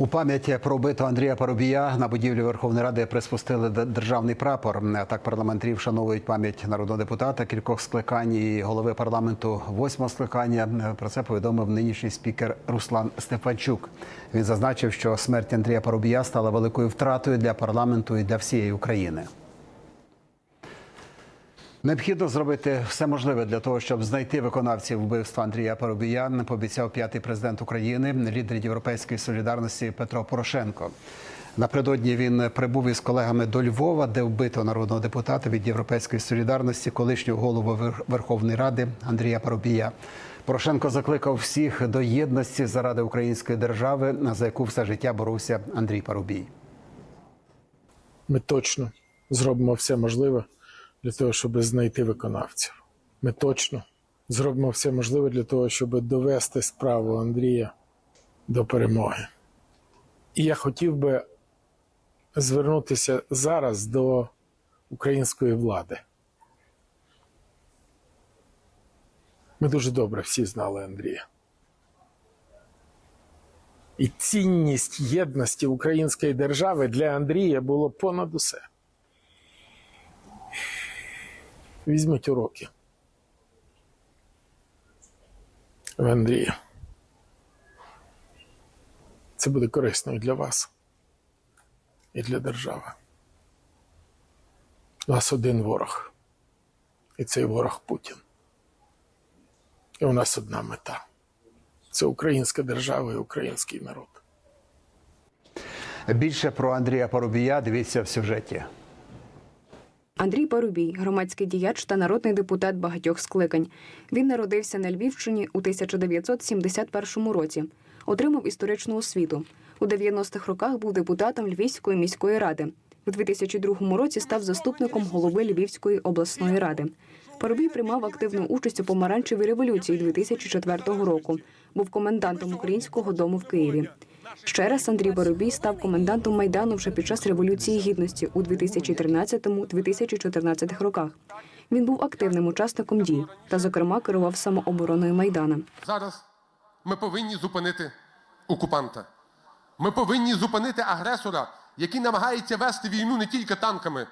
У пам'яті про вбитого Андрія Парубія на будівлі Верховної Ради приспустили державний прапор. Так парламентарі вшановують пам'ять народного депутата кількох скликань і голови парламенту восьмого скликання. Про це повідомив нинішній спікер Руслан Стефанчук. Він зазначив, що смерть Андрія Парубія стала великою втратою для парламенту і для всієї України. Необхідно зробити все можливе для того, щоб знайти виконавців вбивства Андрія Парубія, пообіцяв п'ятий президент України, лідер Європейської солідарності Петро Порошенко. Напередодні він прибув із колегами до Львова, де вбито народного депутата від Європейської солідарності, колишнього голову Верховної Ради Андрія Парубія. Порошенко закликав всіх до єдності заради української держави, за яку все життя боровся Андрій Парубій. Ми точно зробимо все можливе для того, щоб знайти виконавців. Ми точно зробимо все можливе для того, щоб довести справу Андрія до перемоги. І я хотів би звернутися зараз до української влади. Ми дуже добре всі знали Андрія. І цінність єдності української держави для Андрія було понад усе. Візьміть уроки. В Андрія. Це буде корисно і для вас, і для держави. У нас один ворог. І цей ворог Путін. І у нас одна мета. Це українська держава і український народ. Більше про Андрія Парубія дивіться в сюжеті. Андрій Парубій, громадський діяч та народний депутат багатьох скликань. Він народився на Львівщині у 1971 році. Отримав історичну освіту. У 90-х роках був депутатом Львівської міської ради. У 2002 році став заступником голови Львівської обласної ради. Парубій приймав активну участь у помаранчевій революції 2004 року. Був комендантом українського дому в Києві. Ще раз Андрій Боробій став комендантом майдану вже під час революції гідності у 2013-2014 роках. Він був активним учасником дій та, зокрема, керував самообороною майдана. Зараз ми повинні зупинити окупанта. Ми повинні зупинити агресора, який намагається вести війну не тільки танками,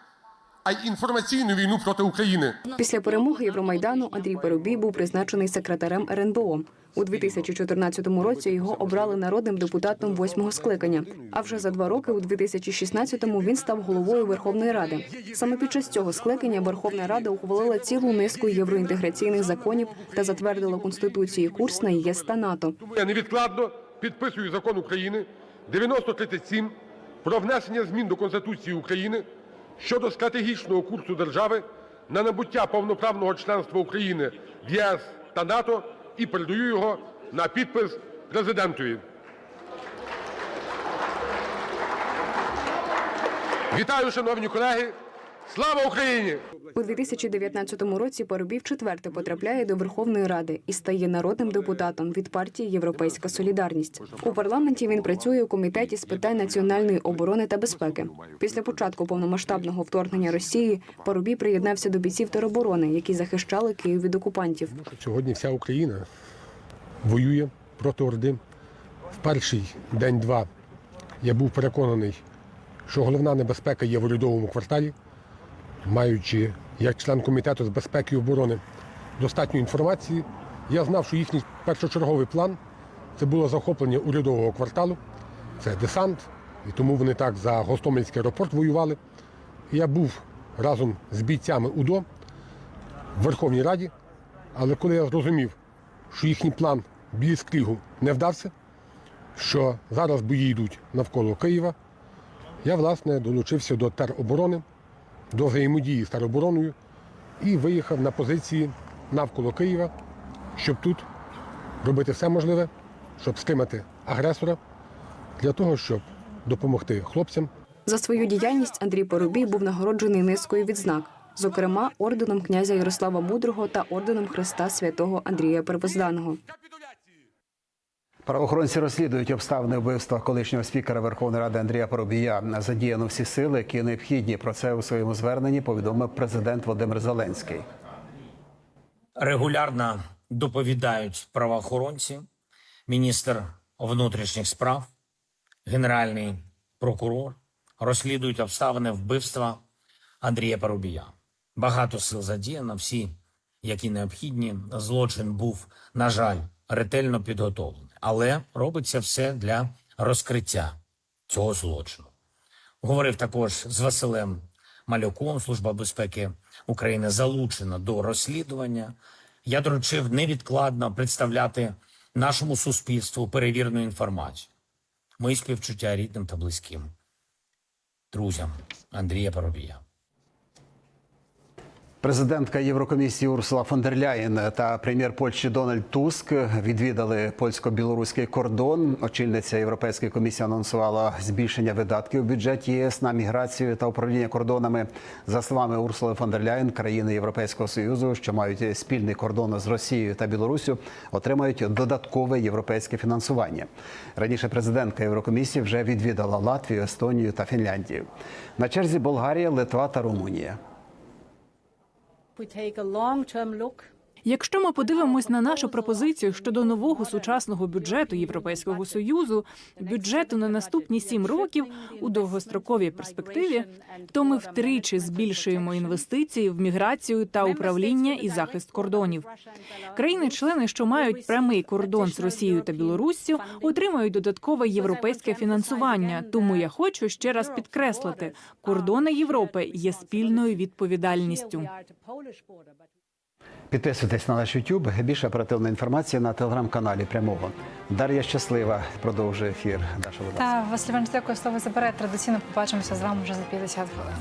а й інформаційну війну проти України. Після перемоги Євромайдану Андрій Парубій був призначений секретарем РНБО. У 2014 році його обрали народним депутатом восьмого скликання. А вже за два роки, у 2016-му, він став головою Верховної Ради. Саме під час цього скликання Верховна Рада ухвалила цілу низку євроінтеграційних законів та затвердила конституції курс на ЄС та НАТО. Я невідкладно підписую закон України 9037 про внесення змін до Конституції України щодо стратегічного курсу держави на набуття повноправного членства України в ЄС та НАТО і передаю його на підпис президентові. Вітаю, шановні колеги! Слава Україні! У 2019 році Парубій вчетверте потрапляє до Верховної Ради і стає народним депутатом від партії Європейська Солідарність. У парламенті він працює у комітеті з питань національної оборони та безпеки. Після початку повномасштабного вторгнення Росії Парубій приєднався до бійців тероборони, які захищали Київ від окупантів. Сьогодні вся Україна воює проти Орди. В перший день-два я був переконаний, що головна небезпека є в урядовому кварталі, маючи як член комітету з безпеки і оборони достатньо інформації, я знав, що їхній першочерговий план це було захоплення урядового кварталу, це десант, і тому вони так за Гостомельський аеропорт воювали. Я був разом з бійцями УДО в Верховній Раді, але коли я зрозумів, що їхній план Бліцкрігу не вдався, що зараз бої йдуть навколо Києва, я, власне, долучився до тероборони, до взаємодії з теробороною і виїхав на позиції навколо Києва, щоб тут робити все можливе, щоб стримати агресора, для того, щоб допомогти хлопцям, За свою діяльність Андрій Парубій був нагороджений низкою відзнак, зокрема орденом князя Ярослава Мудрого та орденом Христа святого Андрія Первозданого. Правоохоронці розслідують обставини вбивства колишнього спікера Верховної Ради Андрія Парубія. Задіяно всі сили, які необхідні. Про це у своєму зверненні повідомив президент Володимир Зеленський. регулярно доповідають правоохоронці, міністр внутрішніх справ, Генеральний прокурор розслідують обставини вбивства Андрія Парубія. Багато сил задіяно, всі, які необхідні. Злочин був, на жаль, ретельно підготовлений, але робиться все для розкриття цього злочину. Говорив також з Василем Малюком, Служба безпеки України залучена до розслідування. Я доручив невідкладно представляти нашому суспільству перевірену інформацію. Мої співчуття рідним та близьким, друзям Андрія Парубія. Президентка Єврокомісії Урсула фон дер Ляєн та прем'єр Польщі Дональд Туск відвідали польсько-білоруський кордон. Очільниця Європейської комісії анонсувала збільшення видатків у бюджеті ЄС на міграцію та управління кордонами. За словами Урсули фон дер Ляєн, країни Європейського союзу, що мають спільний кордон з Росією та Білоруссю, отримають додаткове європейське фінансування. Раніше президентка Єврокомісії вже відвідала Латвію, Естонію та Фінляндію. На черзі Болгарія, Литва та Румунія. We take a long-term look Якщо ми подивимось на нашу пропозицію щодо нового сучасного бюджету Європейського союзу, бюджету на наступні сім років у довгостроковій перспективі, то ми втричі збільшуємо інвестиції в міграцію та управління і захист кордонів. Країни-члени, що мають прямий кордон з Росією та Білоруссю, отримають додаткове європейське фінансування. Тому я хочу ще раз підкреслити: кордони Європи є спільною відповідальністю. Підписуйтесь на наш YouTube. Більше оперативної інформації на телеграм-каналі прямого. Дар'я щаслива продовжує ефір. Даша будь ласка. Та Василь Іванович, дякую, слово забере. Традиційно побачимося з вами вже за 50 хвилин.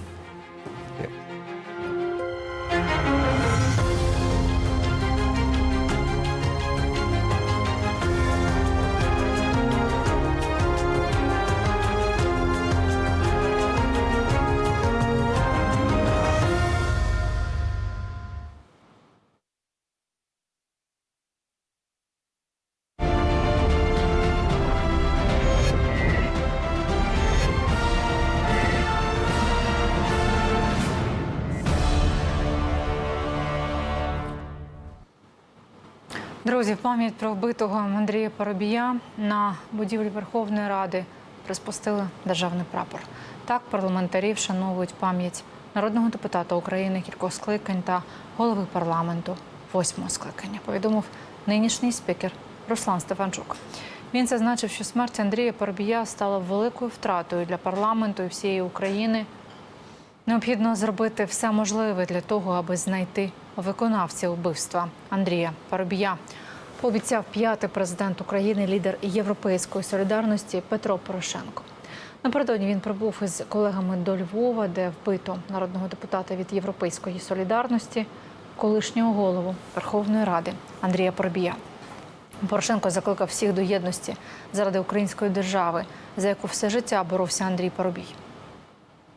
Друзі, в пам'ять про вбитого Андрія Парубія на будівлі Верховної Ради розпустили державний прапор. Так парламентарі вшановують пам'ять народного депутата України кількох скликань та голови парламенту восьмого скликання. Повідомив нинішній спікер Руслан Стефанчук. Він зазначив, що смерть Андрія Парубія стала великою втратою для парламенту і всієї України. Необхідно зробити все можливе для того, аби знайти виконавця вбивства Андрія Парубія. Пообіцяв п'ятий президент України, лідер Європейської солідарності Петро Порошенко. Напередодні він прибув із колегами до Львова, де вбито народного депутата від Європейської солідарності, колишнього голову Верховної Ради Андрія Парубія. Порошенко закликав всіх до єдності заради української держави, за яку все життя боровся Андрій Парубій.